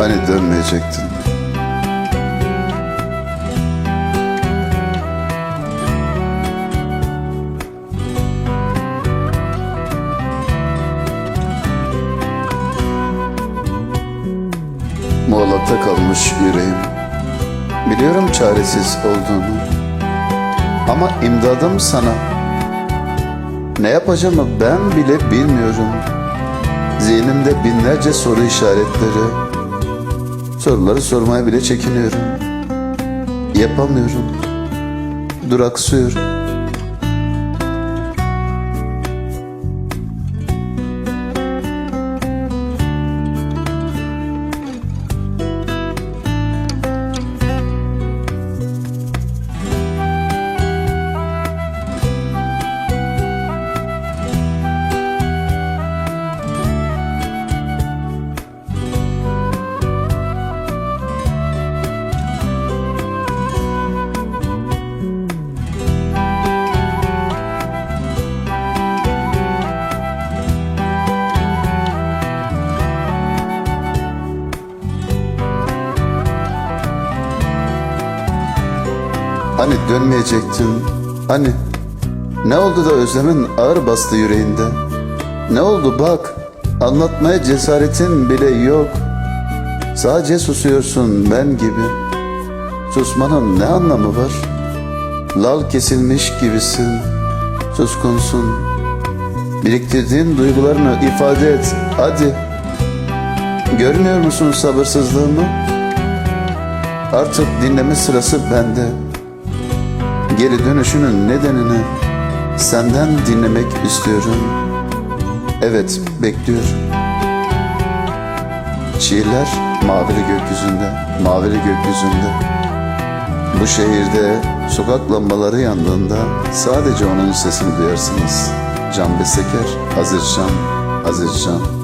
Hani dönmeyecektin? Muğlakta kalmış yüreğim. Biliyorum çaresiz olduğunu. Ama imdadım sana. Ne yapacağımı ben bile bilmiyorum. Zihnimde binlerce soru işaretleri Soruları sormaya bile çekiniyorum. Yapamıyorum. Duraksıyorum Hani dönmeyecektin? Hani? Ne oldu da özlemin ağır bastı yüreğinde? Ne oldu bak? Anlatmaya cesaretin bile yok. Sadece susuyorsun ben gibi. Susmanın ne anlamı var? Lal kesilmiş gibisin. Suskunsun. Biriktirdiğin duygularını ifade et. Hadi. Görmüyor musun sabırsızlığımı? Artık dinleme sırası bende. Geri dönüşünün nedenini senden dinlemek istiyorum. Evet, bekliyorum. Şiirler mavili gökyüzünde, mavili gökyüzünde. Bu şehirde sokak lambaları yandığında sadece onun sesini duyarsınız. Can Beseker, Azizcan, Azizcan.